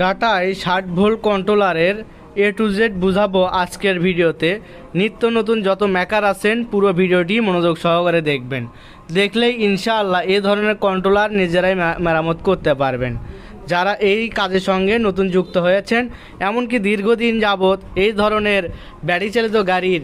ডাটায় ষাট ভোল্ট কন্ট্রোলারের A to Z বুঝাবো আজকের ভিডিওতে। নিত্য নতুন যত ম্যাকার আছেন, পুরো ভিডিওটি মনোযোগ সহকারে দেখবেন। দেখলেই ইনশাআল্লাহ এ ধরনের কন্ট্রোলার নিজেরাই মেরামত করতে পারবেন। যারা এই কাজের সঙ্গে নতুন যুক্ত হয়েছেন, এমনকি দীর্ঘদিন যাবৎ এই ধরনের ব্যাটারি চালিত গাড়ির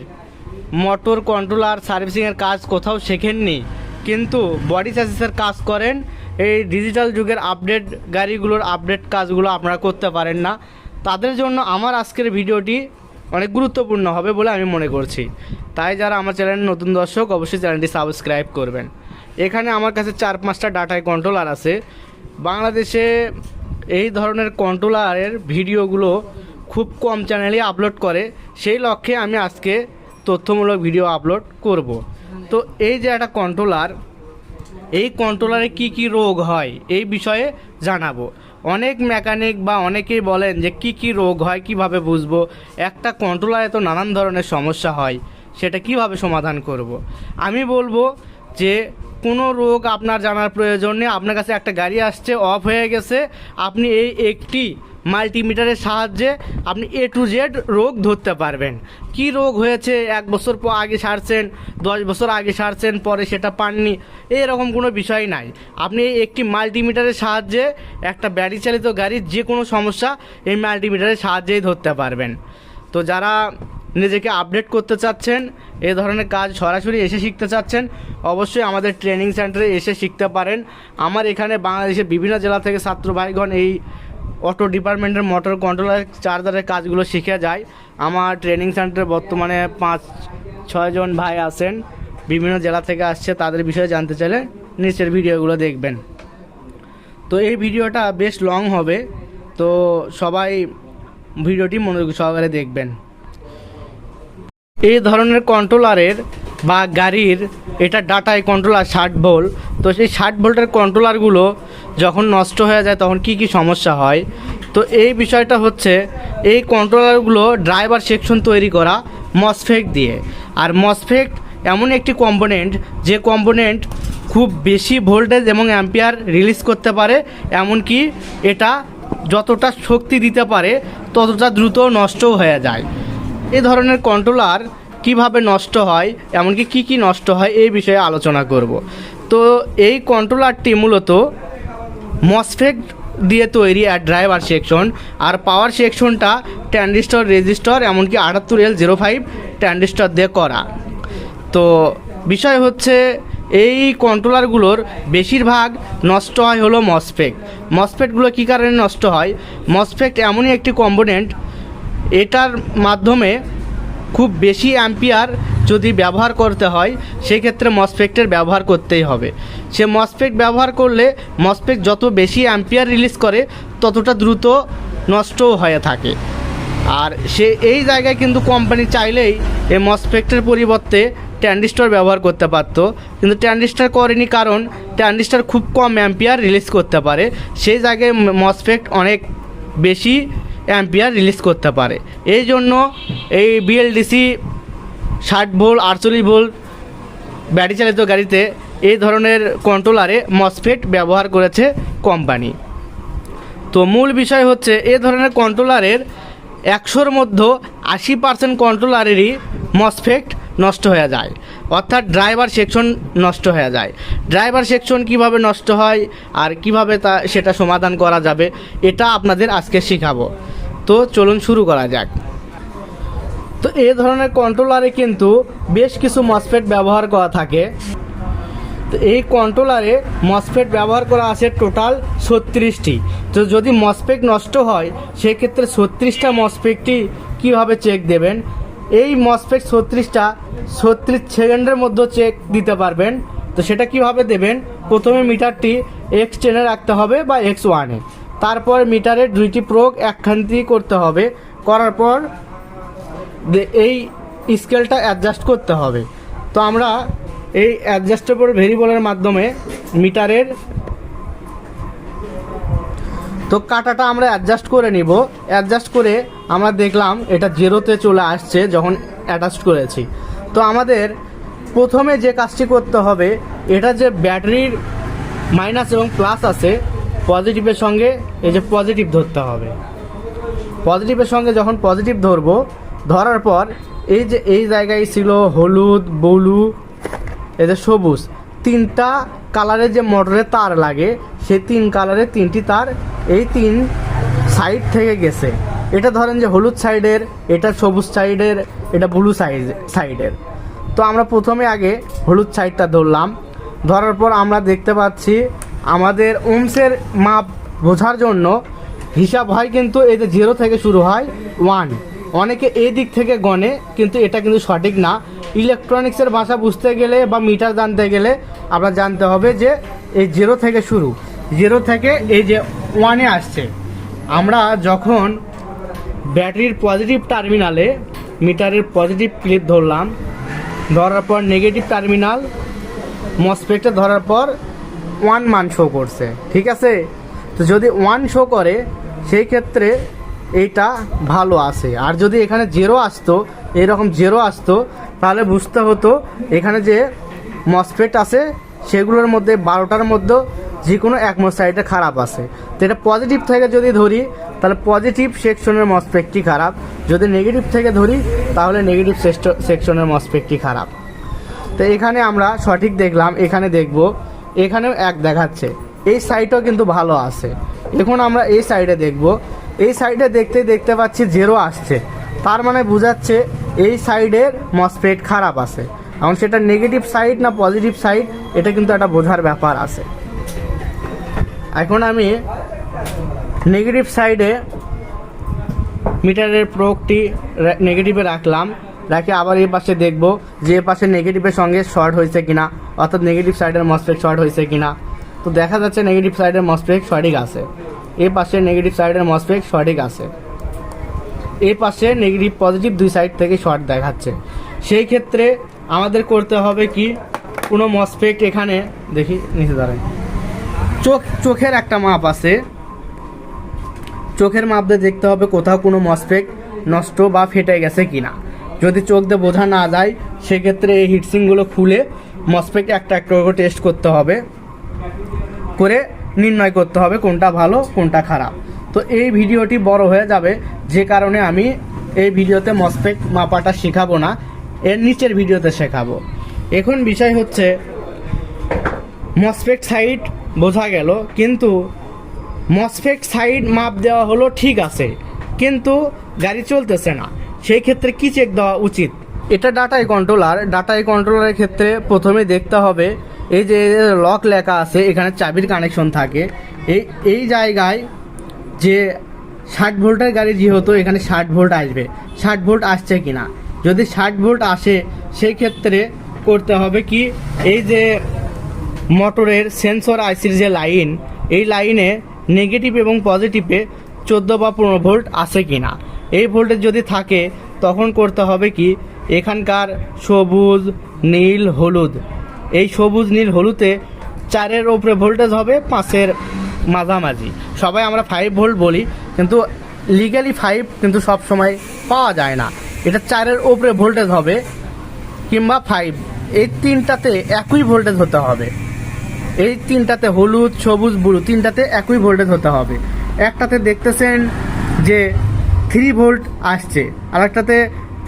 মোটর কন্ট্রোলার সার্ভিসিংয়ের কাজ কোথাও শেখেননি, কিন্তু বডি চার্জেসের কাজ করেন এই ডিজিটাল যুগের আপডেট গাড়িগুলোর আপডেট কাজগুলো আপনারা করতে পারেন না। তাদের জন্য আমার আজকের ভিডিওটি অনেক গুরুত্বপূর্ণ হবে বলে আমি মনে করছি। তাই যারা আমার চ্যানেলের নতুন দর্শক, অবশ্যই চ্যানেলটি সাবস্ক্রাইব করবেন। এখানে আমার কাছে চার পাঁচটা ডাটায় কন্ট্রোলার আছে। বাংলাদেশে এই ধরনের কন্ট্রোলারের ভিডিওগুলো খুব কম চ্যানেলে আপলোড করে। সেই লক্ষ্যে আমি আজকে তথ্যমূলক ভিডিও আপলোড করব। তো এই যে একটা কন্ট্রোলার এই কন্ট্রোলারে কি কি রোগ হয়, এই বিষয়ে জানাব। অনেক মেকানিক বা অনেকেই বলেন যে কি কি রোগ হয়, কীভাবে বুঝব? একটা কন্ট্রোলারে তো নানান ধরনের সমস্যা হয়, সেটা কীভাবে সমাধান করব। আমি বলব যে কোনো রোগ আপনার জানার প্রয়োজন নেই। আপনার কাছে একটা গাড়ি আসছে অফ হয়ে গেছে। আপনি এই একটি মাল্টিমিটারের সাহায্যে আপনি এ টু জেড রোগ ধরতে পারবেন। কি রোগ হয়েছে? এক বছর পর আগে সারছেন, দশ বছর আগে সারছেন, পরে সেটা পাননি, এরকম কোনো বিষয় নাই। আপনি একটি মাল্টিমিটারের সাহায্যে একটা ব্যাটারি চালিত গাড়ির যে কোনো সমস্যা এই মাল্টিমিটারের সাহায্যেই ধরতে পারবেন। তো যারা নিজেকে আপডেট করতে চাচ্ছেন, এ ধরনের কাজ সরাসরি এসে শিখতে চাচ্ছেন, অবশ্যই আমাদের ট্রেনিং সেন্টারে এসে শিখতে পারেন। আমার এখানে বাংলাদেশের বিভিন্ন জেলা থেকে ছাত্র ভাইগণ এই অটো ডিপার্টমেন্টের মোটর কন্ট্রোলার চার্জারের কাজগুলো শিখে যায়। আমার ট্রেনিং সেন্টারে বর্তমানে পাঁচ ছয়জন ভাই আছেন। বিভিন্ন জেলা থেকে আসছে, তাদের বিষয়ে জানতে চাইলে নিচের ভিডিওগুলো দেখবেন। তো এই ভিডিওটা বেশ লং হবে। তো সবাই ভিডিওটি মনোযোগ সহকারে দেখবেন। এই ধরনের কন্ট্রোলারের বা গাড়ির, এটা ডাটায় কন্ট্রোলার ষাট ভোল্ট তো সেই ষাট ভোল্টের কন্ট্রোলারগুলো যখন নষ্ট হয়ে যায়, তখন কি কি সমস্যা হয়? তো এই বিষয়টা হচ্ছে, এই কন্ট্রোলারগুলো ড্রাইভার সেকশন তৈরি করা মসফেক দিয়ে। আর মসফেক এমন একটি কম্পোনেন্ট যে কম্পোনেন্ট খুব বেশি ভোল্টেজ এবং অ্যাম্পিয়ার রিলিজ করতে পারে, এমনকি এটা যতটা শক্তি দিতে পারে, ততটা দ্রুত নষ্টও হয়ে যায়। এ ধরনের কন্ট্রোলার কীভাবে নষ্ট হয়, এমনকি কি কি নষ্ট হয়, এই বিষয়ে আলোচনা করব। তো এই কন্ট্রোলারটি মূলত মসফেট দিয়ে তৈরি আর ড্রাইভার সেকশন আর পাওয়ার সেকশনটা ট্যান্ডিস্টর রেজিস্টর এমনকি আটাত্তর এল জিরো ফাইভ ট্যান্ডিস্টর দিয়ে করা। তো বিষয় হচ্ছে, এই কন্ট্রোলারগুলোর বেশিরভাগ নষ্ট হয় হলো মসফেক মসফেটগুলো কী কারণে নষ্ট হয়? মসফেট এমনই একটি কম্পোনেন্ট এটার মাধ্যমে খুব বেশি অ্যাম্পিয়ার যদি ব্যবহার করতে হয়, সেক্ষেত্রে মসফেক্টের ব্যবহার করতেই হবে। সে মসফেক্ট ব্যবহার করলে মসফেক্ট যত বেশি অ্যাম্পিয়ার রিলিজ করে, ততটা দ্রুত নষ্টও হয়ে থাকে। আর সে এই জায়গায় কিন্তু কোম্পানি চাইলেই এই মসফেক্টের পরিবর্তে ট্যান্ডিস্টার ব্যবহার করতে পারতো। কিন্তু ট্যান্ডিস্টার করেনি কারণ ট্যান্ডিস্টার খুব কম অ্যাম্পিয়ার রিলিজ করতে পারে। সেই জায়গায় মসফেক্ট অনেক বেশি অ্যাম্পিয়ার রিলিজ করতে পারে। এই জন্য এই বিএলডিসি ষাট ভোল্ট, আটচল্লিশ ভোল্ট ব্যাটারি চালিত গাড়িতে এই ধরনের কন্ট্রোলারে মসফেট ব্যবহার করেছে কোম্পানি তো মূল বিষয় হচ্ছে, এ ধরনের কন্ট্রোলারের একশোর মধ্যে আশি পার্সেন্ট কন্ট্রোলারেরই মসফেক্ট নষ্ট হয়ে যায়। অর্থাৎ ড্রাইভার সেকশন নষ্ট হয়ে যায়। ড্রাইভার সেকশন কীভাবে নষ্ট হয় আর কীভাবে তা সেটা সমাধান করা যাবে, এটা আপনাদের আজকে শেখাবো। তো চলুন শুরু করা যাক। তো এই ধরনের কন্ট্রোলারে কিন্তু বেশ কিছু মসফেট ব্যবহার করা থাকে। তো এই কন্ট্রোলারে মসফেট ব্যবহার করা আছে টোটাল ছত্রিশটি। তো যদি মসফেট নষ্ট হয়, সেক্ষেত্রে ছত্রিশটা মসফেটটি কীভাবে চেক দেবেন? এই মসফেট ছত্রিশটা ছত্রিশ সেকেন্ডের মধ্যে চেক দিতে পারবেন। তো সেটা কীভাবে দেবেন? প্রথমে মিটারটি এক্স টেনে রাখতে হবে বা এক্স ওয়ানে তারপর মিটারের দুইটি প্রোগ একখানতি করতে হবে। করার পর এই স্কেলটা অ্যাডজাস্ট করতে হবে। তো আমরা এই অ্যাডজাস্টেবল ভেরিয়েবলের মাধ্যমে মিটারের তো কাটাটা আমরা অ্যাডজাস্ট করে নিব। অ্যাডজাস্ট করে আমরা দেখলাম এটা জিরোতে চলে আসছে যখন অ্যাডজাস্ট করেছি। তো আমাদের প্রথমে যে কাজটি করতে হবে, এটা যে ব্যাটারির মাইনাস এবং প্লাস আছে পজিটিভের সঙ্গে এই যে পজিটিভ ধরতে হবে। পজিটিভের সঙ্গে যখন পজিটিভ ধরবো, ধরার পর এই যে এই জায়গায় ছিল হলুদ, ব্লু, এই যে সবুজ, তিনটা কালারের যে মোটরের তার লাগে, সেই তিন কালারের তিনটি তার এই তিন সাইড থেকে গেছে। এটা ধরেন যে হলুদ সাইডের এটা সবুজ সাইডের এটা ব্লু সাইড সাইডের তো আমরা প্রথমে আগে হলুদ সাইডটা ধরলাম। ধরার পর আমরা দেখতে পাচ্ছি আমাদের ওমসের মাপ বোঝার জন্য হিসাব হয় কিন্তু এই যে জিরো থেকে শুরু হয় ওয়ান অনেকে এই দিক থেকে গণে, কিন্তু এটা কিন্তু সঠিক না। ইলেকট্রনিক্সের ভাষা বুঝতে গেলে বা মিটার জানতে গেলে আমরা জানতে হবে যে এই জিরো থেকে শুরু। জিরো থেকে এই যে ওয়ানে আসছে। আমরা যখন ব্যাটারির পজিটিভ টার্মিনালে মিটারের পজিটিভ ক্লিপ ধরলাম, ধরার পর নেগেটিভ টার্মিনাল মসপেক্টে ধরার পর ওয়ান মান শো করছে, ঠিক আছে? তো যদি ওয়ান শো করে, সেই ক্ষেত্রে এইটা ভালো আছে। আর যদি এখানে জেরো আসতো এরকম জেরো আসতো, তাহলে বুঝতে হতো এখানে যে মসপেট আছে, সেগুলোর মধ্যে বারোটার মধ্যে যে কোনো এক সাইডে খারাপ আছে। তো এটা পজিটিভ থেকে যদি ধরি, তাহলে পজিটিভ সেকশনের মসপেকটি খারাপ। যদি নেগেটিভ থেকে ধরি, তাহলে নেগেটিভ সেকশনের মসপেকটি খারাপ। তো এখানে আমরা সঠিক দেখলাম, এখানে দেখব এখানেও এক দেখাচ্ছে। এই সাইডও কিন্তু ভালো আছে। এখন আমরা এই সাইডে দেখব। এই সাইডে দেখতে দেখতে পাচ্ছি জেরো আসছে। তার মানে বোঝাচ্ছে এই সাইডের মসপেট খারাপ আছে। এখন সেটা নেগেটিভ সাইড না পজিটিভ সাইড এটা কিন্তু একটা বোঝার ব্যাপার আছে। এখন আমি নেগেটিভ সাইডে মিটারের প্রয়োগটি নেগেটিভে রাখলাম। রাখে আবার এই পাশে দেখব যে এ পাশে নেগেটিভের সঙ্গে শর্ট হয়েছে কিনা, অর্থাৎ নেগেটিভ সাইডের মসপেক শর্ট হয়েছে কিনা। তো দেখা যাচ্ছে নেগেটিভ সাইডের মসপেক সঠিক আছে। এই পাশে নেগেটিভ সাইডের মসপেক সঠিক আছে। এই পাশে নেগেটিভ পজিটিভ দুই সাইড থেকে শর্ট দেখাচ্ছে। সেই ক্ষেত্রে আমাদের করতে হবে কি? কোনো মসপেক্ট এখানে, দেখি, নিচে দাঁড়ায় চোখ, চোখের একটা মাপ আছে। চোখের মাপ দিয়ে দেখতে হবে কোথাও কোনো মসপেক নষ্ট বা ফেটে গেছে কিনা। যদি চোখ দিয়ে বোঝা না যায়, সেক্ষেত্রে এই হিটসিংগুলো খুলে মসপেক একটা একটা করে টেস্ট করতে হবে। করে নির্ণয় করতে হবে কোনটা ভালো, কোনটা খারাপ। তো এই ভিডিওটি বড় হয়ে যাবে, যে কারণে আমি এই ভিডিওতে মসপেক মাপাটা শেখাবো না, এর নিচের ভিডিওতে শেখাবো। এখন বিষয় হচ্ছে মসপেক সাইড বোঝা গেল, কিন্তু মসফেট সাইড মাপ দেওয়া হলো ঠিক আছে, কিন্তু গাড়ি চলতেছে না। সেই ক্ষেত্রে কি চেক দেওয়া উচিত? এটা ডাটাই কন্ট্রোলার ডাটাই কন্ট্রোলারের ক্ষেত্রে প্রথমে দেখতে হবে, এই যে লক লেখা আছে, এখানে চাবির কানেকশন থাকে। এই এই জায়গায় যে ষাট ভোল্টের গাড়ি যেহেতু, এখানে ষাট ভোল্ট আসবে। ষাট ভোল্ট আসছে কিনা? যদি ষাট ভোল্ট আসে, সেই ক্ষেত্রে করতে হবে কি, এই যে মোটরের সেন্সর আইসির যে লাইন এই লাইনে নেগেটিভ এবং পজিটিভে চোদ্দ বা পনেরো ভোল্ট আছে কি না এই ভোল্টেজ যদি থাকে, তখন করতে হবে কি? এখানকার সবুজ, নীল, হলুদ। এই সবুজ, নীল, হলুদে চারের ওপরে ভোল্টেজ হবে, পাঁচের মাঝামাঝি। সবাই আমরা ফাইভ ভোল্ট বলি, কিন্তু লিগালি ফাইভ কিন্তু সব সময় পাওয়া যায় না। এটা চারের ওপরে ভোল্টেজ হবে, কিংবা ফাইভ এই তিনটাতে একই ভোল্টেজ হতে হবে। এই তিনটাতে হলুদ, সবুজ ব্লু তিনটাতে একই ভোল্টেজ হতে হবে। একটাতে দেখতেছেন যে থ্রি ভোল্ট আসছে। আর একটাতে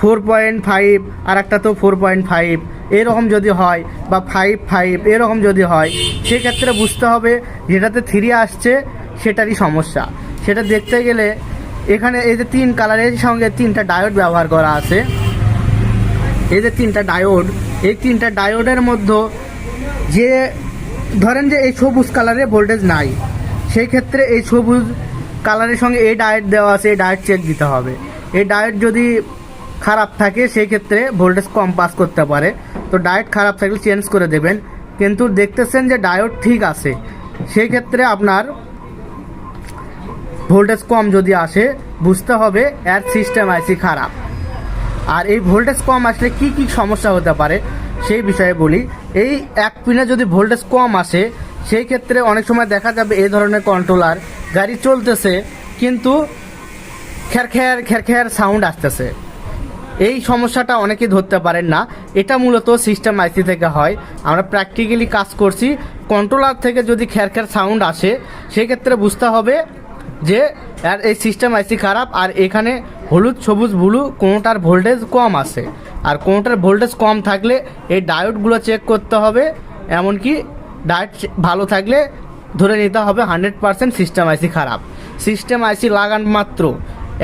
ফোর পয়েন্ট ফাইভ আর একটাতেও ফোর পয়েন্ট ফাইভ। এরকম যদি হয় বা ফাইভ ফাইভ, এরকম যদি হয়, সেক্ষেত্রে বুঝতে হবে যেটাতে থ্রি আসছে সেটারই সমস্যা। সেটা দেখতে গেলে এখানে এই যে তিন কালারের সঙ্গে তিনটা ডায়োড ব্যবহার করা আছে। এই যে তিনটা ডায়োড এই তিনটা ডায়োডের মধ্যে যে, ধরেন যে এই সবুজ কালারে ভোল্টেজ নাই, সেই ক্ষেত্রে এই সবুজ কালারের সঙ্গে এই ডায়েট দেওয়া আছে এই ডায়েট চেক দিতে হবে। এই ডায়েট যদি খারাপ থাকে সেই ক্ষেত্রে ভোল্টেজ কম পাস করতে পারে। তো ডায়েট খারাপ থাকলে চেঞ্জ করে দেবেন। কিন্তু দেখতেছেন যে ডায়োড ঠিক আছে সেই ক্ষেত্রে আপনার ভোল্টেজ কম যদি আসে, বুঝতে হবে এর সিস্টেম আইসি খারাপ। আর এই ভোল্টেজ কম আসলে কি কি সমস্যা হতে পারে, সেই বিষয়ে বলি। এই এক পিনে যদি ভোল্টেজ কম আসে সেই ক্ষেত্রে অনেক সময় দেখা যাবে এই ধরনের কন্ট্রোলার গাড়ি চলতেছে, কিন্তু খ্যার খ্যার সাউন্ড আসতেছে। এই সমস্যাটা অনেকেই ধরতে পারেন না। এটা মূলত সিস্টেম আইসি থেকে হয়। আমরা প্র্যাকটিক্যালি কাজ করছি। কন্ট্রোলার থেকে যদি খ্যার সাউন্ড আসে, সেক্ষেত্রে বুঝতে হবে যে, আর এই সিস্টেম আইসি খারাপ, আর এখানে হলুদ, সবুজ ব্লু কোনোটার ভোল্টেজ কম আছে। আর কোনোটার ভোল্টেজ কম থাকলে এই ডায়োডগুলো চেক করতে হবে। এমনকি ডায়োড ভালো থাকলে ধরে নিতে হবে হান্ড্রেড পারসেন্ট সিস্টেম আইসি খারাপ। সিস্টেম আইসি লাগান মাত্র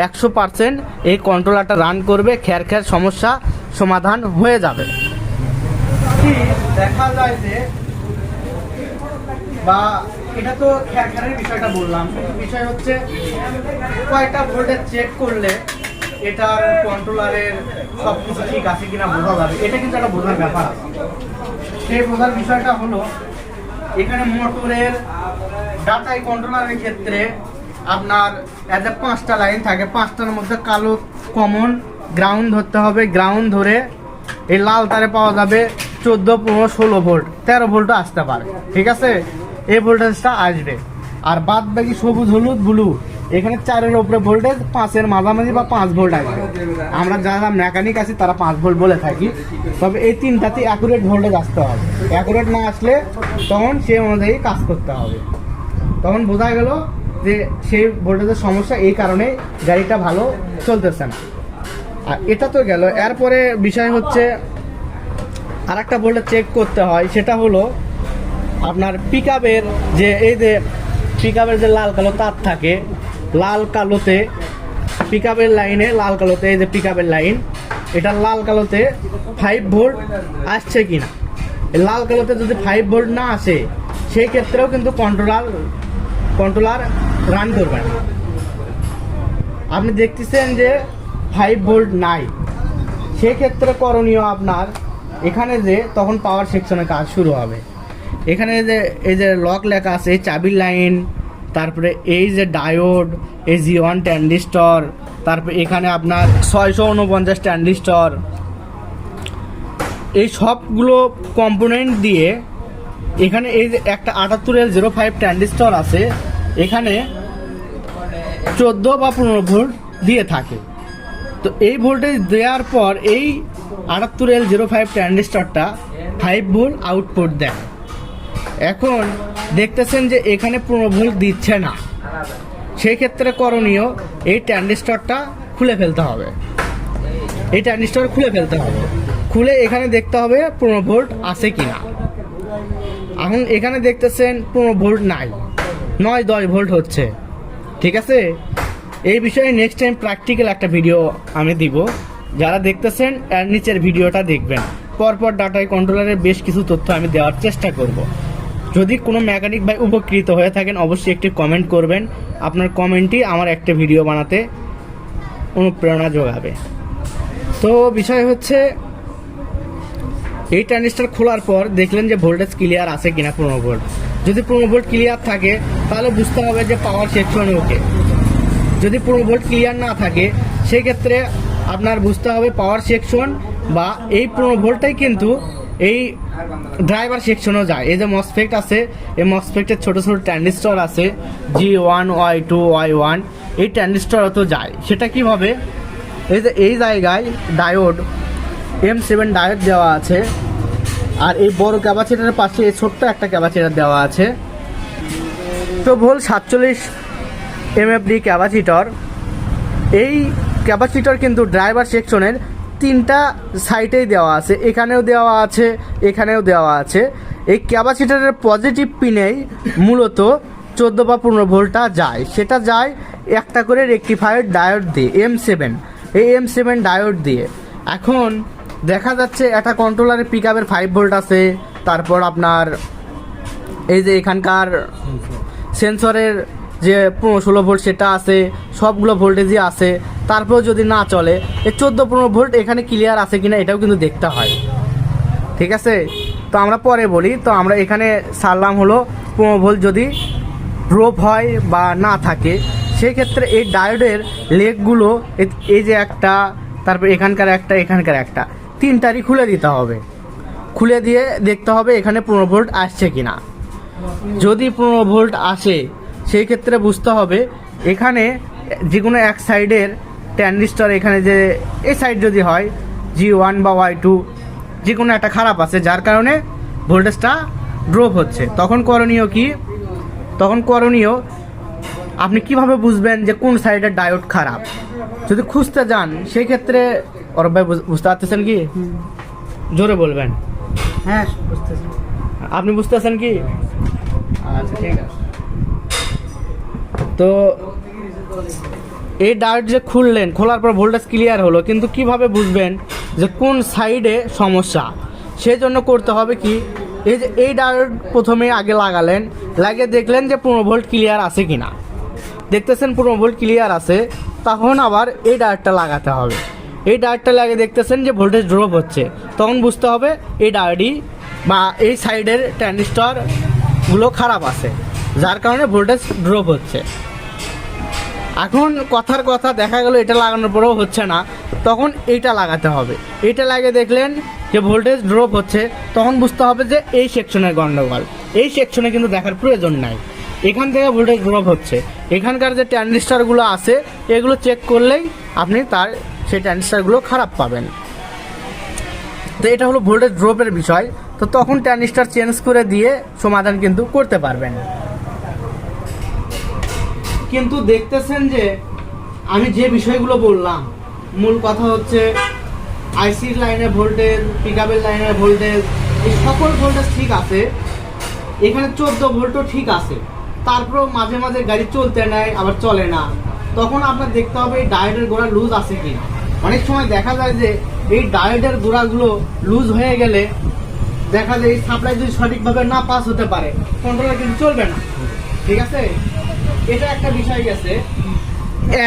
একশো পারসেন্ট, এই কন্ট্রোলারটা রান করবে, খ্যার খ্যার সমস্যা সমাধান হয়ে যাবে। দেখা যায় যে, বা এটা তো খ্যার খ্যারের বিষয়টা বললাম, বিষয় হচ্ছে কয়েকটা ভোল্টেজ চেক করলে এটার কন্ট্রোলারের সব কিছু ঠিক আছে কিনা বোঝা যাবে। এটা কিন্তু একটা বোঝার ব্যাপার আছে। সেই বোঝার বিষয়টা হলো এখানে মোটরের ডাটাই কন্ট্রোলারের ক্ষেত্রে আপনার এতে পাঁচটা লাইন থাকে। পাঁচটার মধ্যে কালো কমন গ্রাউন্ড ধরতে হবে। গ্রাউন্ড ধরে এই লাল তারে পাওয়া যাবে চোদ্দ, পনেরো, ষোলো ভোল্ট তেরো ভোল্টও আসতে পারে। ঠিক আছে? এই ভোল্টেজটা আসবে। আর বাদ বাকি সবুজ, হলুদ ব্লু এখানে চারের উপরে ভোল্টেজ, পাঁচের মাঝামাঝি বা পাঁচ ভোল্ট আসবে। আমরা যারা মেকানিক আছি, তারা পাঁচ ভোল্ট বলে থাকি। তবে এই তিনটাতে অ্যাকুরেট ভোল্টেজ আসতে হবে। অ্যাকুরেট না আসলে তখন সেই অনুযায়ী কাজ করতে হবে। তখন বোঝা গেল যে সেই ভোল্টেজের সমস্যা এই কারণে গাড়িটা ভালো চলতেছে না। আর এটা তো গেল। এরপরে বিষয় হচ্ছে আর একটা ভোল্টেজ চেক করতে হয়, সেটা হলো আপনার পিক যে, এই যে পিক যে লাল কালো তার থাকে লাল কালোতে পিক লাইনে, লাল কালোতে এই যে পিক লাইন, এটা লাল কালোতে ফাইভ ভোল্ট আসছে কি না লাল কালোতে যদি ফাইভ ভোল্ট না আসে, সেই ক্ষেত্রেও কিন্তু কন্ট্রোলার কন্ট্রোলার রান করবে না। আপনি দেখতেছেন যে ফাইভ ভোল্ট নাই। সেক্ষেত্রে করণীয় আপনার, এখানে যে তখন পাওয়ার সেকশনে কাজ শুরু হবে। এখানে যে, এই যে লক লেখা আছে, চাবির লাইন তারপরে এই যে ডায়োড, এই জি ওয়ান ট্যান্ডিস্টর তারপরে এখানে আপনার ছয়শো উনপঞ্চাশ ট্যান্ডিস্টর এই সবগুলো কম্পোনেন্ট দিয়ে এখানে এই যে একটা আটাত্তর এল জিরো ফাইভ ট্যান্ডিস্টর আছে, এখানে চোদ্দ বা পনেরো ভোল্ট দিয়ে থাকে। তো এই ভোল্টেজ দেওয়ার পর এই আটাত্তর এল জিরো ফাইভ ট্যান্ডিস্টরটা ফাইভ ভোল্ট আউটপুট দেয়। এখন দেখতেছেন যে এখানে পনেরো দিচ্ছে না। সেই ক্ষেত্রে করণীয় এই ট্যান্ডিস্টরটা খুলে ফেলতে হবে। এই ট্যান্ডিস্টর খুলে ফেলতে হবে। খুলে এখানে দেখতে হবে পনেরো ভোল্ট আছে কিনা। এখন এখানে দেখতেছেন পনেরো ভোল্ট নাই। নয় দশ ভোল্ট হচ্ছে। ঠিক আছে? এই বিষয়ে নেক্সট টাইম প্র্যাকটিক্যাল একটা ভিডিও আমি দিব। যারা দেখতেছেন এর নিচের ভিডিওটা দেখবেন। পরপর ডাটাই কন্ট্রোলারের বেশ কিছু তথ্য আমি দেওয়ার চেষ্টা করব। যদি কোনো মেকানিক ভাই উপকৃত হয়ে থাকেন, অবশ্যই একটি কমেন্ট করবেন। আপনার কমেন্টই আমার একটা ভিডিও বানাতে অনুপ্রেরণা যোগাবে। তো বিষয় হচ্ছে, এই ট্রানজিস্টার খোলার পর দেখলেন যে ভোল্টেজ ক্লিয়ার আছে কিনা পনেরো ভোল্ট যদি পনেরো ভোল্ট ক্লিয়ার থাকে, তাহলে বুঝতে হবে যে পাওয়ার সেকশনে ওকে যদি পনেরো ভোল্ট ক্লিয়ার না থাকে, সেক্ষেত্রে আপনার বুঝতে হবে পাওয়ার সেকশন বা এই পনেরো ভোল্টটাই কিন্তু এই ড্রাইভার সেকশনও যায়। এই যে মসফেক্ট আছে, এই মসফেক্টের ছোটো ছোটো ট্যান্ডিস্টর আছে G one Y two Y one এই ট্যান্ডিস্টরও তো যায়। সেটা কীভাবে? এই যে এই জায়গায় ডায়োড এম সেভেন ডায়োড দেওয়া আছে, আর এই বড় ক্যাপাসিটারের পাশে এই ছোট্ট একটা ক্যাপাসিটার দেওয়া আছে। তো ভোল সাতচল্লিশ এম এফ এমএফডি ক্যাপাসিটর এই ক্যাপাসিটর কিন্তু ড্রাইভার সেকশনের তিনটা সাইটেই দেওয়া আছে। এখানেও দেওয়া আছে, এখানেও দেওয়া আছে। এই ক্যাপাসিটারের পজিটিভ পিনেই মূলত চোদ্দ বা পনেরো ভোল্টটা যায়। সেটা যায় একটা করে রেকটিফায়ার ডায়োড দিয়ে এম সেভেন এই এম সেভেন ডায়োড দিয়ে। এখন দেখা যাচ্ছে একটা কন্ট্রোলারের পিক আপের ফাইভ ভোল্ট আছে, তারপর আপনার এই যে এখানকার সেন্সরের যে পনেরো ষোলো ভোল্ট সেটা আছে, সবগুলো ভোল্টেজই আছে। তারপরেও যদি না চলে, এই চোদ্দ পনেরো ভোল্ট এখানে ক্লিয়ার আছে কিনা এটাও কিন্তু দেখতে হয়। ঠিক আছে? তো আমরা পরে বলি, তো আমরা এখানে সারলাম হলো পনেরো ভোল্ট যদি ড্রপ হয় বা না থাকে, সেক্ষেত্রে এই ডায়োডের লেগগুলো এই যে একটা, তারপর এখানকার একটা এখানকার একটা, তিনটারই খুলে দিতে হবে। খুলে দিয়ে দেখতে হবে এখানে পনেরো ভোল্ট আসছে কি না যদি পনেরো ভোল্ট আসে, সেই ক্ষেত্রে বুঝতে হবে এখানে যে কোনো এক সাইডের ট্যান্ডিস্টার এখানে যে এই সাইড যদি হয় জি ওয়ান বা ওয়াই টু যে কোনো একটা খারাপ আছে যার কারণে ভোল্টেজটা ড্রপ হচ্ছে। তখন করণীয় কি? তখন করণীয় আপনি কীভাবে বুঝবেন যে কোন সাইডের ডায়োড খারাপ? যদি খুঁজতে যান সেই ক্ষেত্রে অরব ভাই বুঝ- বুঝতে পারতেছেন কি? জোরে বলবেন। হ্যাঁ বুঝতেছি। আপনি বুঝতেছেন কি? আচ্ছা ঠিক আছে। তো এই ডায়োড যে খুললেন, খোলার পর ভোল্টেজ ক্লিয়ার হলো, কিন্তু কীভাবে বুঝবেন যে কোন সাইডে সমস্যা? সেই জন্য করতে হবে কি, এই যে এই ডায়োড প্রথমে আগে লাগালেন, লাগিয়ে দেখলেন যে পনেরো ভোল্ট ক্লিয়ার আছে কি না দেখতেছেন পনেরো ভোল্ট ক্লিয়ার আছে, তখন আবার এই ডায়োডটা লাগাতে হবে। এই ডায়োডটা লাগিয়ে দেখতেছেন যে ভোল্টেজ ড্রপ হচ্ছে, তখন বুঝতে হবে এই ডায়োডই বা এই সাইডের ট্রানজিস্টরগুলো খারাপ আছে, যার কারণে ভোল্টেজ ড্রপ হচ্ছে। এখন কথার কথা দেখা গেল এটা লাগানোর পরেও হচ্ছে না। তখন এইটা লাগাতে হবে। এটা লাগিয়ে দেখলেন যে ভোল্টেজ ড্রপ হচ্ছে, তখন বুঝতে হবে যে এই সেকশনের গন্ডগোল। এই সেকশনে কিন্তু দেখার প্রয়োজন নাই। এখান থেকে ভোল্টেজ ড্রপ হচ্ছে। এখানকার যে ট্রানজিস্টারগুলো আছে, এগুলো চেক করলেই আপনি তার সেই ট্রানজিস্টারগুলো খারাপ পাবেন। তো এটা হলো ভোল্টেজ ড্রপের বিষয়। তো তখন ট্রানজিস্টার চেঞ্জ করে দিয়ে সমাধান কিন্তু করতে পারবেন। কিন্তু দেখতেছেন যে আমি যে বিষয়গুলো বললাম, মূল কথা হচ্ছে আইসির লাইনে ভোল্টেজ পিকআপের লাইনে ভোল্টেজ এই সকল ভোল্টেজ ঠিক আছে, এখানে চোদ্দ ভোল্টও ঠিক আছে, তারপরেও মাঝে মাঝে গাড়ি চলতে নেয়, আবার চলে না। তখন আপনার দেখতে হবে এই ডায়েটের গোড়া লুজ আছে কি। অনেক সময় দেখা যায় যে এই ডায়েটের গোড়াগুলো লুজ হয়ে গেলে দেখা যায় এই সাপ্লাই যদি সঠিকভাবে না পাস হতে পারে কন্ট্রোলার কিন্তু চলবে না। ঠিক আছে? এটা একটা বিষয় গেছে।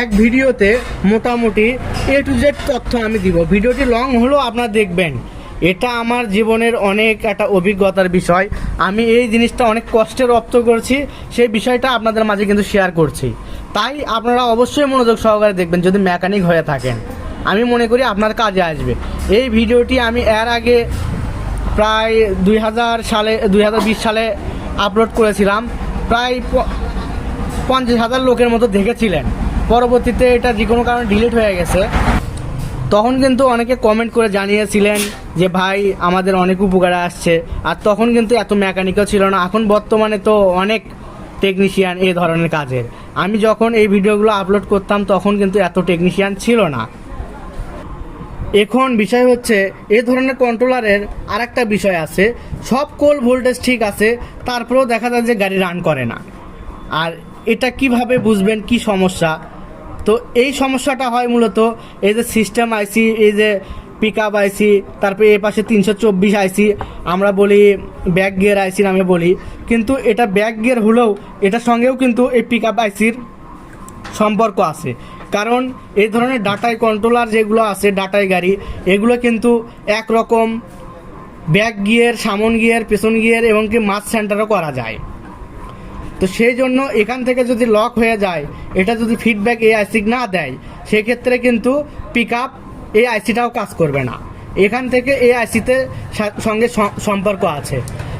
এক ভিডিওতে মোটামুটি এ টু জেড তথ্য আমি দিব। ভিডিওটি লং হলেও আপনারা দেখবেন। এটা আমার জীবনের অনেক একটা অভিজ্ঞতার বিষয়। আমি এই জিনিসটা অনেক কষ্টে রপ্ত করছি। সেই বিষয়টা আপনাদের মাঝে কিন্তু শেয়ার করছি। তাই আপনারা অবশ্যই মনোযোগ সহকারে দেখবেন, যদি মেকানিক হয়ে থাকেন। আমি মনে করি আপনার কাজে আসবে। এই ভিডিওটি আমি এর আগে প্রায় দুই হাজার সালে, দুই হাজার বিশ সালে আপলোড করেছিলাম। প্রায় পঞ্চাশ হাজার লোকের মতো দেখেছিলেন। পরবর্তীতে এটা যে কোনো কারণে ডিলিট হয়ে গেছে। তখন কিন্তু অনেকে কমেন্ট করে জানিয়েছিলেন যে, ভাই, আমাদের অনেক উপকারে আসছে। আর তখন কিন্তু এত মেকানিকও ছিল না। এখন বর্তমানে তো অনেক টেকনিশিয়ান এই ধরনের কাজের। আমি যখন এই ভিডিওগুলো আপলোড করতাম, তখন কিন্তু এত টেকনিশিয়ান ছিল না। এখন বিষয় হচ্ছে, এ ধরনের কন্ট্রোলারের আর একটা বিষয় আছে। সব কোল ভোল্টেজ ঠিক আছে, তারপরেও দেখা যায় যে গাড়ি রান করে না। আর এটা কীভাবে বুঝবেন? কি সমস্যা? তো এই সমস্যাটা হয় মূলত এই যে সিস্টেম আইসি এই যে পিক আপ আইসি তারপরে এই পাশে তিনশো চব্বিশ আইসি আমরা বলি ব্যাক গিয়ার আইসি নামে বলি। কিন্তু এটা ব্যাক গিয়ার হলেও এটার সঙ্গেও কিন্তু এই পিক আপ আইসির সম্পর্ক আছে। কারণ এই ধরনের ডাটাই কন্ট্রোলার যেগুলো আছে ডাটাই গাড়ি, এগুলো কিন্তু একরকম ব্যাক গিয়ার সামন গিয়ার পেছন গিয়ার এবং কি মাছ সেন্টারও করা যায়। তো সেই জন্য এখান থেকে যদি লক হয়ে যায়, এটা যদি ফিডব্যাক এই আইসি না দেয়, সেক্ষেত্রে কিন্তু পিক আপ এই আইসিটাও কাজ করবে না। এখান থেকে এই আইসিতে সঙ্গে সম্পর্ক আছে।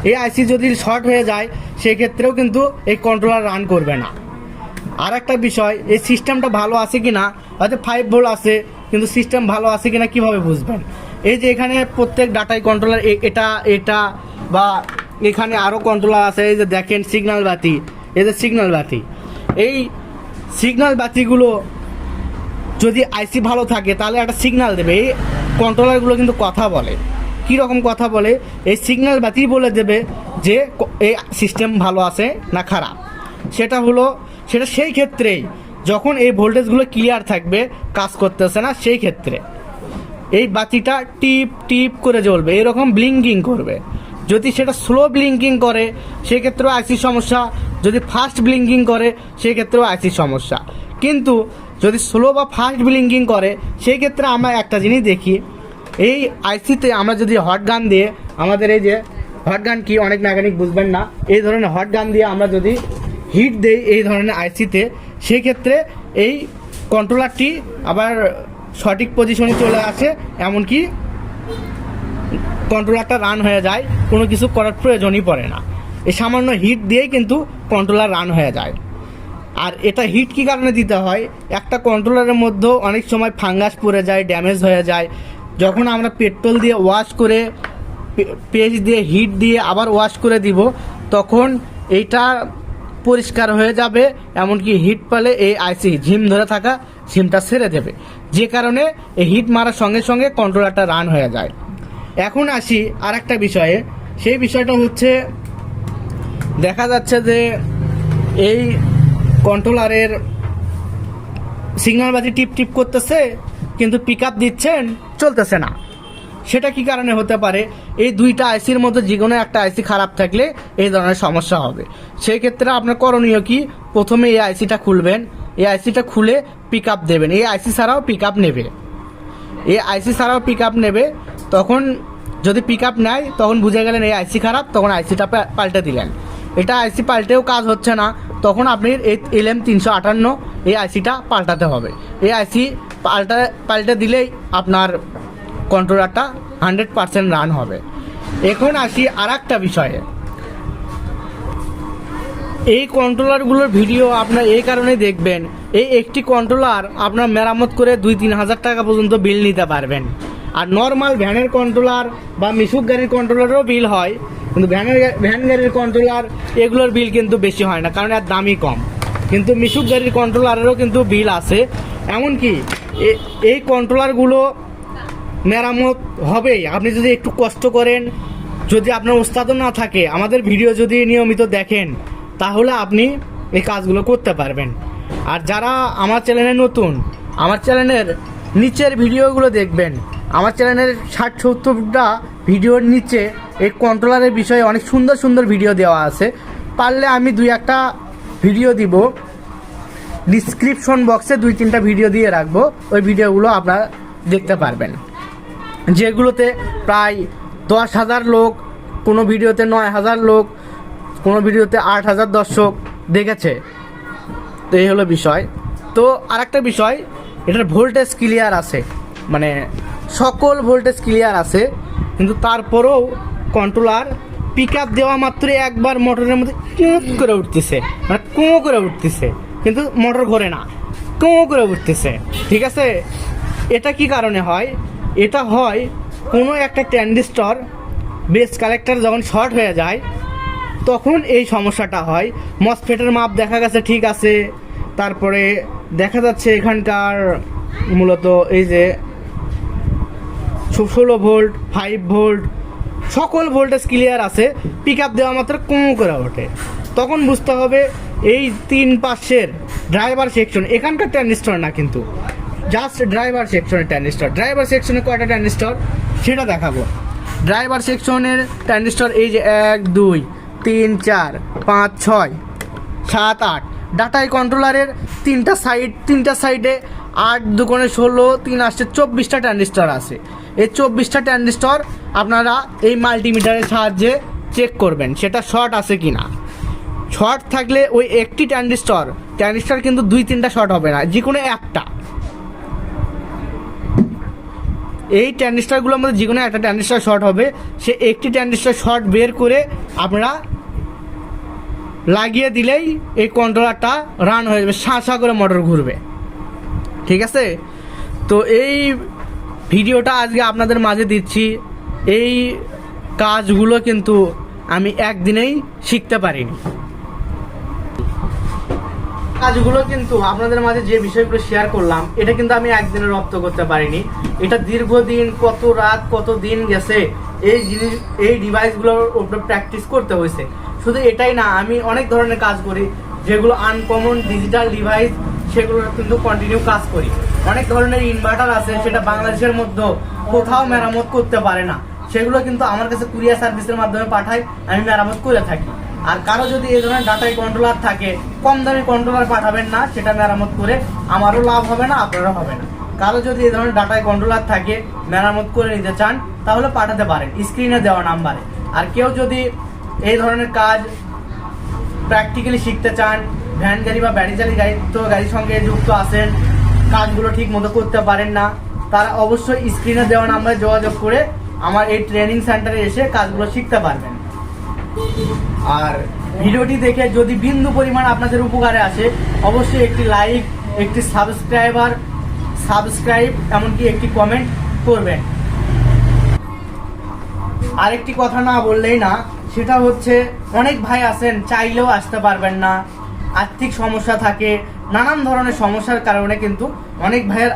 এই আইসি যদি শর্ট হয়ে যায়, সেক্ষেত্রেও কিন্তু এই কন্ট্রোলার রান করবে না। আর একটা বিষয়, এই সিস্টেমটা ভালো আছে কি না হয়তো ফাইভ ভোল্ট আছে, কিন্তু সিস্টেম ভালো আছে কি না কীভাবে বুঝবেন? এই যে এখানে প্রত্যেক ডাটাই কন্ট্রোলার এটা এটা বা এখানে আরও কন্ট্রোলার আছে, এই যে দেখেন সিগন্যাল বাতি, এই যে সিগন্যাল বাতি। এই সিগন্যাল বাতিগুলো যদি আইসি ভালো থাকে, তাহলে একটা সিগন্যাল দেবে। এই কন্ট্রোলারগুলো কিন্তু কথা বলে। কী রকম কথা বলে? এই সিগন্যাল বাতি বলে দেবে যে এই সিস্টেম ভালো আছে না খারাপ। সেটা হলো, সেটা সেই ক্ষেত্রেই যখন এই ভোল্টেজগুলো ক্লিয়ার থাকবে, কাজ করতেছে না, সেই ক্ষেত্রে। এই বাতিটা টিপ টিপ করে জ্বলবে। এরকম ব্লিঙ্কিং করবে। যদি সেটা স্লো ব্লিঙ্কিং করে, সেক্ষেত্রেও আইসি সমস্যা। যদি ফাস্ট ব্লিঙ্কিং করে, সেক্ষেত্রেও আইসি সমস্যা। কিন্তু যদি স্লো বা ফাস্ট ব্লিঙ্কিং করে সেই ক্ষেত্রে আমরা একটা জিনিস দেখি। এই আইসিতে আমরা যদি হট গান দিয়ে, আমাদের এই যে হট গান কি অনেক মেকানিক বুঝবেন না। এই ধরনের হট গান দিয়ে আমরা যদি হিট দেই এই ধরনের আইসিতে, সেক্ষেত্রে এই কন্ট্রোলারটি আবার সঠিক পজিশনে চলে আসে, এমনকি কন্ট্রোলারটা রান হয়ে যায়, কোনো কিছু করার প্রয়োজনই পড়ে না। এই সামান্য হিট দিয়েই কিন্তু কন্ট্রোলার রান হয়ে যায়। আর এটা হিট কী কারণে দিতে হয়? একটা কন্ট্রোলারের মধ্যেও অনেক সময় ফাঙ্গাস পড়ে যায় ড্যামেজ হয়ে যায়। যখন আমরা পেট্রোল দিয়ে ওয়াশ করে পেজ দিয়ে হিট দিয়ে আবার ওয়াশ করে দিব, তখন এইটা পরিষ্কার হয়ে যাবে, এমনকি হিট পেলে এই আইসি ঝিম ধরে থাকা ঝিমটা ছেড়ে দেবে। যে কারণে এই হিট মারার সঙ্গে সঙ্গে কন্ট্রোলারটা রান হয়ে যায়। এখন আসি আর একটা বিষয়ে। সেই বিষয়টা হচ্ছে, দেখা যাচ্ছে যে এই কন্ট্রোলারের সিগন্যাল বাজি টিপ টিপ করতেছে, কিন্তু পিক আপ দিচ্ছেন, চলতেছে না। সেটা কি কারণে হতে পারে? এই দুইটা আইসির মধ্যে যে কোনো একটা আইসি খারাপ থাকলে এই ধরনের সমস্যা হবে। সেই ক্ষেত্রে আপনার করণীয় কি? প্রথমে এই আইসিটা খুলবেন। এই আইসিটা খুলে পিক আপ দেবেন। এই আইসি ছাড়াও পিক আপ নেবে। এই আইসি ছাড়াও পিক আপ নেবে। তখন যদি পিক আপ নেয়, তখন বুঝে গেলেন এই আইসি খারাপ, তখন আইসিটা পাল্টে দিলেন। এটা আইসি পাল্টেও কাজ হচ্ছে না, তখন আপনি এই এলএম তিনশো আটান্ন, এই আইসিটা পাল্টাতে হবে। এই আইসি পাল্টা পাল্টে দিলেই আপনার কন্ট্রোলারটা হান্ড্রেড পারসেন্ট রান হবে। এখন আসি আর একটা বিষয়ে। এই কন্ট্রোলারগুলোর ভিডিও আপনার এই কারণে দেখবেন, এই একটি কন্ট্রোলার আপনার মেরামত করে দুই তিন হাজার টাকা পর্যন্ত বিল নিতে পারবেন। আর নর্মাল ভ্যানের কন্ট্রোলার বা মিশুক গাড়ির কন্ট্রোলারও বিল হয়। কিন্তু ভ্যানের ভ্যান গাড়ির কন্ট্রোলার এগুলোর বিল কিন্তু বেশি হয় না, কারণ এর দামই কম। কিন্তু মিশুক গাড়ির কন্ট্রোলারেরও কিন্তু বিল আছে। এমনকি এই কন্ট্রোলারগুলো মেরামত হবেই। আপনি যদি একটু কষ্ট করেন, যদি আপনার ওস্তাদও না থাকে, আমাদের ভিডিও যদি নিয়মিত দেখেন, তাহলে আপনি এই কাজগুলো করতে পারবেন। আর যারা আমার চ্যানেলে নতুন, আমার চ্যানেলের নিচের ভিডিওগুলো দেখবেন আমার চ্যানেলের ষাট সত্তরটা ভিডিওর নিচে এই কন্ট্রোলারের বিষয়ে অনেক সুন্দর সুন্দর ভিডিও দেওয়া আছে। পারলে আমি দুই একটা ভিডিও দিব। ডিসক্রিপশন বক্সে দুই তিনটা ভিডিও দিয়ে রাখব। ওই ভিডিওগুলো আপনারা দেখতে পারবেন। যেগুলোতে প্রায় দশ হাজার লোক, কোনো ভিডিওতে নয় হাজার লোক, কোনো ভিডিওতে আট হাজার দর্শক দেখেছে। তো এই হলো বিষয়। তো আরেকটা বিষয়, এটার ভোল্টেজ ক্লিয়ার আছে। মানে সকল ভোল্টেজ ক্লিয়ার আছে, কিন্তু তারপরেও কন্ট্রোলার পিক আপ দেওয়া মাত্র একবার মোটরের মধ্যে কুঁ করে উঠতেছে। মানে কুঁ করে উঠতেছে, কিন্তু মোটর ঘোরে না। কুঁ করে উঠতেছে, ঠিক আছে? এটা কি কারণে হয়? এটা হয় কোনো একটা ট্যান্ডিস্টর বেস কালেক্টর যখন শর্ট হয়ে যায়, তখন এই সমস্যাটা হয়। মসফেটের মাপ দেখা গেছে, ঠিক আছে। তারপরে দেখা যাচ্ছে এখানকার মূলত এই যে ষোলো ভোল্ট ফাইভ ভোল্ট, সকল ভোল্টেজ ক্লিয়ার আছে পিক আপ দেওয়া মাত্র কুঁ করে ওঠে। তখন বুঝতে হবে এই তিন পাশের ড্রাইভার সেকশন এখানকার ট্যানিস্টর না কিন্তু। জাস্ট ড্রাইভার সেকশনের ট্যানিস্টর ড্রাইভার সেকশনে কয়টা ট্যানিস্টর সেটা দেখাবো। ড্রাইভার সেকশনের ট্যানিস্টর এই যে এক, দুই, তিন, চার, পাঁচ, ছয়, সাত, আট। ডাটাই কন্ট্রোলারের তিনটা সাইড তিনটা সাইডে আট দুকোণে ষোলো, তিন আসছে চব্বিশটা ট্যান্ডিস্টর আছে। এই চব্বিশটা ট্যান্ডিস্টর আপনারা এই মাল্টিমিটারের সাহায্যে চেক করবেন, সেটা শর্ট আছে কি না শর্ট থাকলে ওই একটি ট্যান্ডিস্টর ট্যান্ডিস্টর কিন্তু দুই, তিনটা শর্ট হবে না যে কোনো একটা। এই ট্যান্ডিস্টারগুলোর মধ্যে যে কোনো একটা ট্যান্ডিস্টার শর্ট হবে, সে একটি ট্যান্ডিস্টার শর্ট বের করে আপনারা লাগিয়ে দিলেই এই কন্ট্রোলারটা রান হয়ে যাবে শাঁ করে মোটর ঘুরবে। ঠিক আছে? তো এই ভিডিওটা আজকে আপনাদের মাঝে দিচ্ছি। এই কাজগুলো কিন্তু আমি একদিনেই শিখতে পারিনি। কাজগুলো কিন্তু আপনাদের মাঝে যে বিষয়গুলো শেয়ার করলাম, এটা কিন্তু আমি একদিনে রপ্ত করতে পারিনি। এটা দীর্ঘদিন কত রাত, কত দিন গেছে, এই জিনিস, এই ডিভাইসগুলোর উপরে প্র্যাকটিস করতে হয়েছে। শুধু এটাই না, আমি অনেক ধরনের কাজ করি, যেগুলো আনকমন ডিজিটাল ডিভাইস সেগুলো কিন্তু কন্টিনিউ কাজ করি। অনেক ধরনের ইনভার্টার আছে, সেটা বাংলাদেশের মধ্যে কোথাও মেরামত করতে পারে না। সেগুলো কিন্তু আমার কাছে কুরিয়ার সার্ভিসের মাধ্যমে পাঠাই, আমি মেরামত করে থাকি। আর কারও যদি এই ধরনের ডাটাই কন্ট্রোলার থাকে, কম দামি কন্ট্রোলার পাঠাবেন না, সেটা মেরামত করে আমারও লাভ হবে না, আপনারও হবে না। কারও যদি এই ধরনের ডাটাই কন্ট্রোলার থাকে, মেরামত করে নিতে চান, তাহলে পাঠাতে পারেন স্ক্রিনে দেওয়া নাম্বারে আর কেউ যদি এই ধরনের কাজ প্র্যাকটিক্যালি শিখতে চান ভ্যান গাড়ি বা ব্যাটারি চালিত গাড়ি তো গাড়ির সঙ্গে যুক্ত আছেন, কাজগুলো ঠিক মতো করতে পারেন না। তারা অবশ্যই স্ক্রিনে দেওয়া নাম্বারে যোগাযোগ করে আমার এই ট্রেনিং সেন্টারে এসে কাজগুলো শিখতে পারবেন। আর ভিডিওটি দেখে যদি বিন্দু পরিমাণ আপনাদের উপকারে আসে, অবশ্যই একটি লাইক একটি সাবস্ক্রাইবার সাবস্ক্রাইব এমনকি একটি কমেন্ট করবেন। আরেকটি কথা না বললেই না, সেটা হচ্ছে অনেক ভাই আছেন, চাইলেও আসতে পারবেন না। আর্থিক সমস্যা থাকে, নানান ধরনের সমস্যার কারণে কিন্তু অনেক ভাইয়ের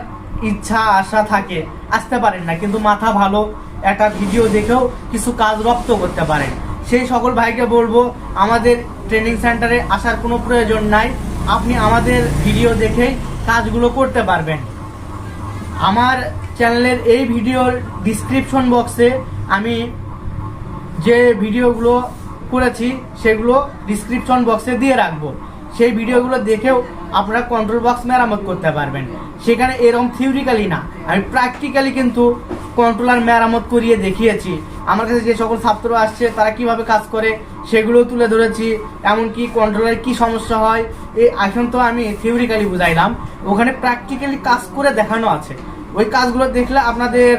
ইচ্ছা, আশা থাকে, আসতে পারেন না। কিন্তু মাথা ভালো, একটা ভিডিও দেখেও কিছু কাজ রপ্ত করতে পারেন। সেই সকল ভাইকে বলব, আমাদের ট্রেনিং সেন্টারে আসার কোনো প্রয়োজন নাই। আপনি আমাদের ভিডিও দেখেই কাজগুলো করতে পারবেন। আমার চ্যানেলের এই ভিডিওর ডিসক্রিপশন বক্সে আমি যে ভিডিওগুলো করেছি, সেগুলো ডিসক্রিপশন বক্সে দিয়ে রাখব। সেই ভিডিওগুলো দেখেও আপনারা কন্ট্রোল বক্স মেরামত করতে পারবেন। সেখানে এরকম থিওরিক্যালি না, আমি প্র্যাকটিক্যালি কিন্তু কন্ট্রোলার মেরামত করিয়ে দেখিয়েছি। আমার কাছে যে সকল ছাত্র আসছে, তারা কীভাবে কাজ করে সেগুলো তুলে ধরেছি, এমনকি কন্ট্রোলারের কি সমস্যা হয় এই এখন তো আমি থিওরিক্যালি বুঝাইলাম। ওখানে প্র্যাকটিক্যালি কাজ করে দেখানো আছে। ওই কাজগুলো দেখলে আপনাদের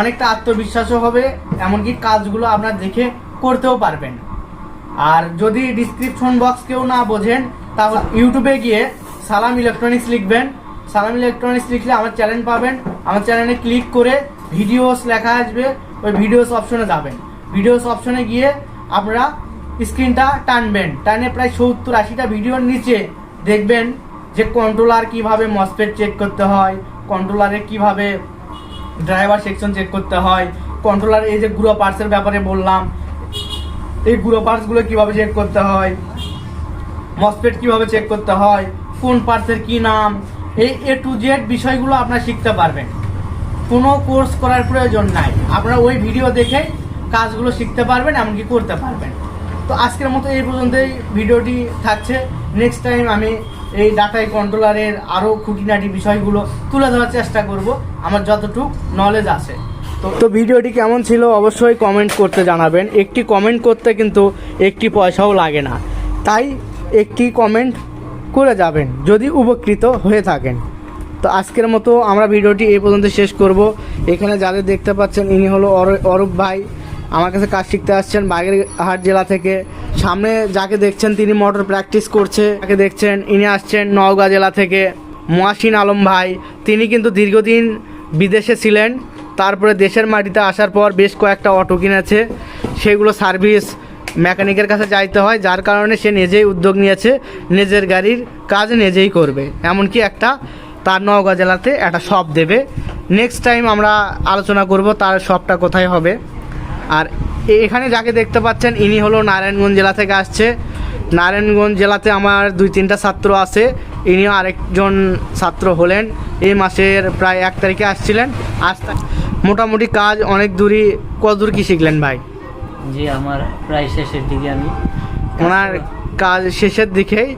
অনেকটা আত্মবিশ্বাসও হবে, এমনকি কাজগুলো আপনার দেখে করতেও পারবেন। আর যদি ডিসক্রিপশন বক্স কেউ না বোঝেন, তাহলে ইউটিউবে গিয়ে সালাম ইলেকট্রনিক্স লিখবেন। সালাম ইলেকট্রনিক্স লিখলে আমার চ্যানেল পাবেন। আমার চ্যানেলে ক্লিক করে ভিডিওস লেখা আসবে, ওই ভিডিওস অপশনে যাবেন। ভিডিওস অপশনে গিয়ে আপনারা স্ক্রিনটা টানবেন। টানে প্রায় সত্তর আশিটা ভিডিওর নিচে দেখবেন যে কন্ট্রোলার কীভাবে মসপেট চেক করতে হয় কন্ট্রোলারে কীভাবে ড্রাইভার সেকশন চেক করতে হয় কন্ট্রোলার এই যে গুঁড়ো পার্টসের ব্যাপারে বললাম এই গুঁড়ো পার্টসগুলো কীভাবে চেক করতে হয়? মসপেট কীভাবে চেক করতে হয়? কোন পার্টসের কি নাম? এই এ টু জেড বিষয়গুলো আপনারা শিখতে পারবেন। কোনো কোর্স করার প্রয়োজন নাই। আপনারা ওই ভিডিও দেখে কাজগুলো শিখতে পারবেন, এমনকি করতে পারবেন। তো আজকের মতো এই পর্যন্তই। ভিডিওটি থাকছে। নেক্সট টাইম আমি এই ডাটাই কন্ট্রোলারের আরও খুঁটিনাটি বিষয়গুলো তুলে ধরার চেষ্টা করব। আমার যতটুকু নলেজ আছে। তো ভিডিওটি কেমন ছিল অবশ্যই কমেন্ট করতে জানাবেন। একটি কমেন্ট করতে কিন্তু একটি পয়সাও লাগে না। তাই একটি কমেন্ট করে যাবেন, যদি উপকৃত হয়ে থাকেন। তো আজকের মতো আমরা ভিডিওটি এই পর্যন্ত শেষ করব। এখানে যাদের দেখতে পাচ্ছেন, ইনি হলো অর- অরূপ ভাই। আমার কাছে কাজ শিখতে আসছেন বাগেরহাট জেলা থেকে। সামনে যাকে দেখছেন, তিনি মোটর প্র্যাকটিস করছে। তাকে দেখছেন, ইনি আসছেন নওগাঁ জেলা থেকে। মহাসিন আলম ভাই, তিনি কিন্তু দীর্ঘদিন বিদেশে ছিলেন। তারপরে দেশের মাটিতে আসার পর বেশ কয়েকটা অটো কিনেছে। সেগুলো সার্ভিস মেকানিকের কাছে যাইতে হয়, যার কারণে সে নিজেই উদ্যোগ নিয়েছে, নিজের গাড়ির কাজ নিজেই করবে। এমনকি একটা তার নওগাঁ জেলাতে একটা শপ দেবে। নেক্সট টাইম আমরা আলোচনা করব তার শপটা কোথায় হবে। আর এখানে যাকে দেখতে পাচ্ছেন, ইনি হলো নারায়ণগঞ্জ জেলা থেকে আসছে। নারায়ণগঞ্জ জেলাতে আমার দুই তিনটা ছাত্র আছে। ইনিও আরেকজন ছাত্র হলেন। এই মাসের প্রায় এক তারিখে আসছিলেন। আজ মোটামুটি কাজ অনেক দূরই কদূর দূর কি শিখলেন ভাই? জি আমার প্রায় শেষের দিকে আমি ওনার কাজ শেষের দিকেই।